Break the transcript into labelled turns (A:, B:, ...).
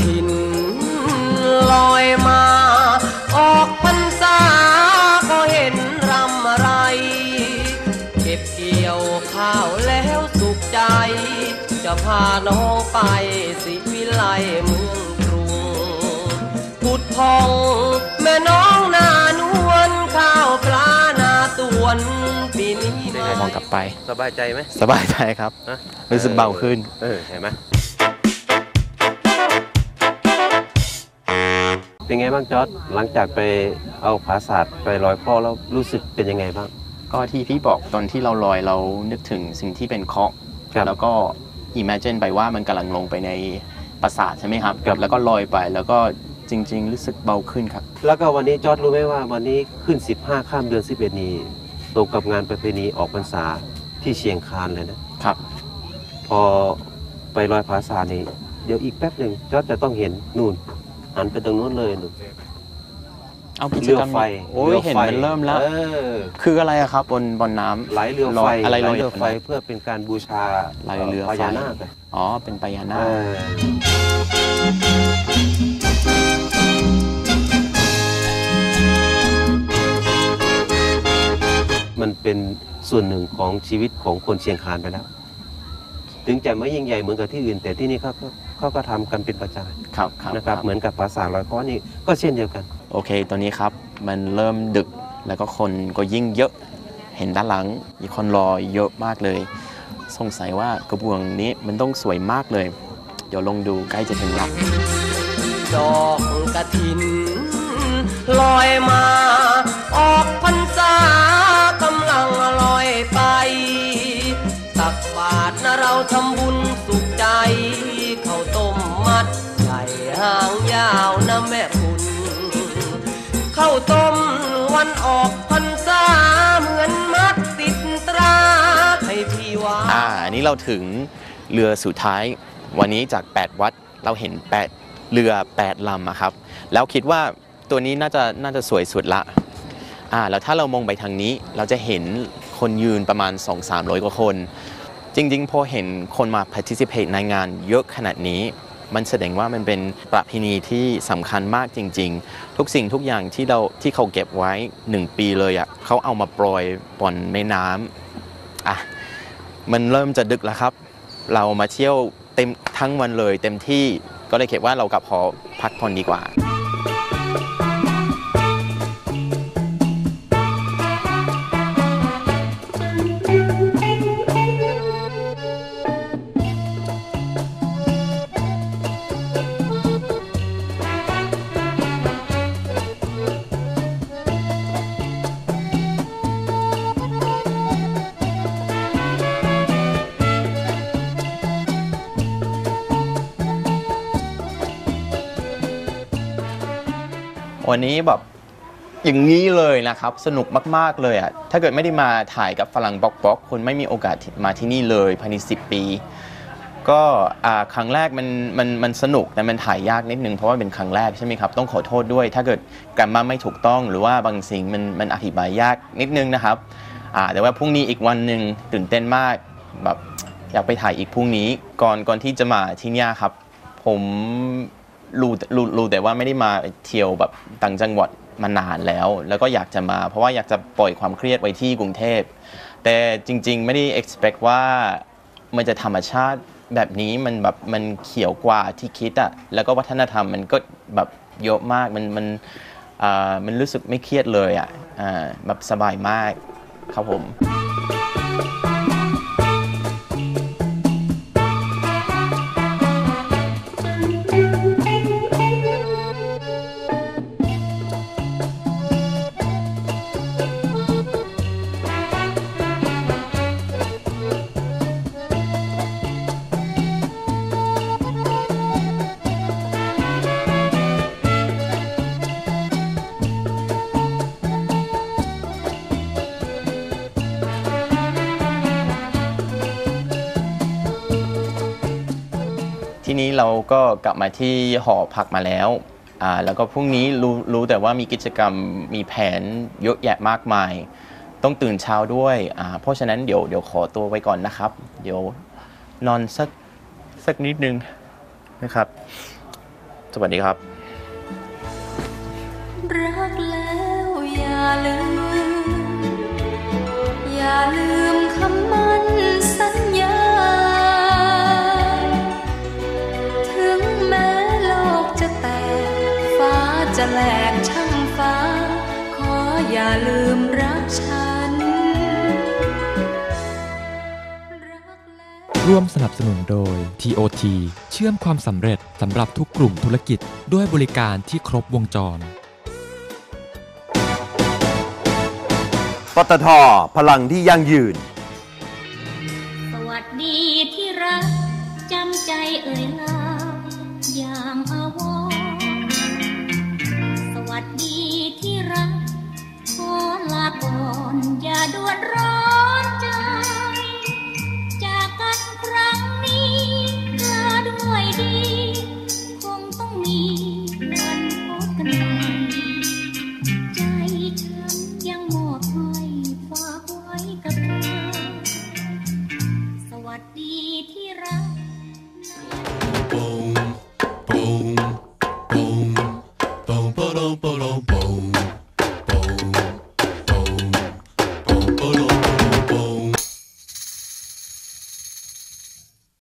A: ถินลอยมา ออกพรรษาก็เห็นรำไร เก็บเกี่ยวข้าวแล้วสุขใจ จะพาน้องไปสิวิไลเมืองกรุงพุดพองแม่น้องนานวลข้าวปลานาตวนปีนี้มาม
B: องกลับไป
C: สบายใจไหม
B: สบายใจครับ
C: ฮะ
B: รู้สึกเบาขึ้น
C: เออเห็นไหม เป็นไงบ้างจอร์ดหลังจากไปเอาผาศาสตร์ไปลอยพ่อแล้วรู้สึกเป็นยังไงบ้าง
B: ก็ที่พี่บอกตอนที่เราลอยเรานึกถึงสิ่งที่เป็นเคราะห์
C: ครับ
B: แล้วก็ imagine ไปว่ามันกำลังลงไปในปราสาทใช่ไหมครับ
C: ครับ
B: แล้วก็ลอยไปแล้วก็จริง ๆ รู้สึกเบาขึ้นครับ
C: แล้วก็วันนี้จอร์ดรู้ไหมว่าวันนี้ขึ้น 15 ข้ามเดือน11นี้ตรงกับงานประเพณีออกพรรษาที่เชียงคานเลยนะ
B: ครับ
C: พอไปลอยผาศาสตร์นี่เดี๋ยวอีกแป๊บหนึ่งจอร์ดจะต้องเห็นนู่น หันไปตรงนู้นเลยนู่น
B: เอากิจ
C: เรือก
B: รรม
C: ไฟ
B: โอ้ย
C: รือ
B: เห็น
C: ไฟ
B: มันเริ่มแล้ว
C: เออ
B: คืออะไรอะครับบนบนน้ำ
C: ไหลเรือ
B: ล
C: ไฟ
B: อยอะไรลอย
C: เรือไฟ
B: อยู่บนน้ำ
C: เพื่อเป็นการบูชา
B: ไหลเรือไฟ
C: พญานาคอะ
B: อ๋อ เป็นปายานา
C: เอ
B: ค
C: อมันเป็นส่วนหนึ่งของชีวิตของคนเชียงคานไปแล้ว ถึงจะไม่ยิ่งใหญ่เหมือนกับที่อื่น แต่ที่นี่เขาก็ เขาก็ทำกันเป็นประจ
B: ครับครับำ
C: นะครับเหมือนกับภาษาทลอยก้อนนี่ก็เช่นเดียวกัน
B: โอเคตัวนี้ครับมันเริ่มดึกแล้วก็คนก็ยิ่งเยอะเห็นด้านหลังมีคนรอเยอะมากเลย สงสัยว่ากระบวงนี้มันต้องสวยมากเลย เดี๋ยวลองดูใกล้จะถึงแล้ว
A: ดอกกระถิน ลอยมา ออกพรรษากำลังลอยไป ตักบาตรนะเราทำบุญสุขใจข้าวต้มมัดใหางยาวนะแม่คุณข้าวต้มวันออกพรรษาเหมือนมัดติดตราให้พี่ว่า
B: อ่าอันนี้เราถึงเรือสุดท้าย วันนี้จาก 8 วัดเราเห็น 8 เรือ 8ลำอะครับ แล้วคิดว่าตัวนี้น่าจะน่าจะสวยสุดละอ่าแล้วถ้าเรามองไปทางนี้เราจะเห็นคนยืนประมาณ 2-300 กว่าคน จริง ๆ พอเห็นคนมา participate ในงานเยอะขนาดนี้ มันแสดงว่ามันเป็นประเพณีที่สำคัญมากจริง ๆ ทุกสิ่งทุกอย่างที่เราที่เขาเก็บไว้ 1 ปีเลยอะ่ะเขาเอามาปล่อยบนแม่น้ำอะมันเริ่มจะดึกแล้วครับ เรามาเที่ยวเต็มทั้งวันเลย เต็มที่ก็เลยคิดว่าเรากลับหอพักผ่อนดีกว่า วันนี้แบบอย่างนี้เลยนะครับ สนุกมาก ๆ เลยอะ ถ้าเกิดไม่ได้มาถ่ายกับฝรั่งบล็อกบล็อกคุณไม่มีโอกาสมาที่นี่เลยภายใน 10 ปี ก็ครั้งแรกมันมันมันสนุกแต่มันถ่ายยากนิดนึงเพราะว่าเป็นครั้งแรกใช่ไหมครับ ต้องขอโทษด้วย ถ้าเกิดการมาไม่ถูกต้องหรือว่าบางสิ่งมันมันอธิบายยากนิดนึงนะครับแต่ว่าพรุ่งนี้อีกวันหนึ่งตื่นเต้นมากแบบอยากไปถ่ายอีกพรุ่งนี้ก่อนก่อนที่จะมาที่นี่ครับ ผม รู้รู้รู้แต่ว่าไม่ได้มาเที่ยวแบบต่างจังหวัดมานานแล้ว แล้วก็อยากจะมา เพราะว่าอยากจะปล่อยความเครียดไว้ที่กรุงเทพ แต่จริง ๆ ไม่ได้ expect ว่ามันจะธรรมชาติแบบนี้มันแบบมันเขียวกว่าที่คิดอะแล้วก็วัฒนธรรมมันก็แบบเยอะมากมันมันอ่ามันรู้สึกไม่เครียดเลยอะอ่าแบบสบายมากครับผม ทีนี้เราก็กลับมาที่หอพักมาแล้วอ่าแล้วก็พรุ่งนี้รู้รู้แต่ว่ามีกิจกรรมมีแผนเยอะแยะมากมาย ต้องตื่นเช้าด้วยอ่าเพราะฉะนั้นเดี๋ยวเดี๋ยวขอตัวไว้ก่อนนะครับ เดี๋ยวนอนสักสักนิดนึงนะครับ สวัสดีครับ
D: รักแล้วอย่าลืม อย่าลืมคำ ร่ว
E: มสนับสนุนโดย TOT เชื่อมความสำเร็จสำหรับทุกกลุ่มธุรกิจด้วยบริการที่ครบวงจร
F: ปตท พลังที่ยั่งยืน
G: สวัสดีที่รัก จำใจเอ่ยลาอย่างอาวรณ์สวัสดีที่รักขอลาก่อนอย่าด่วนร้อน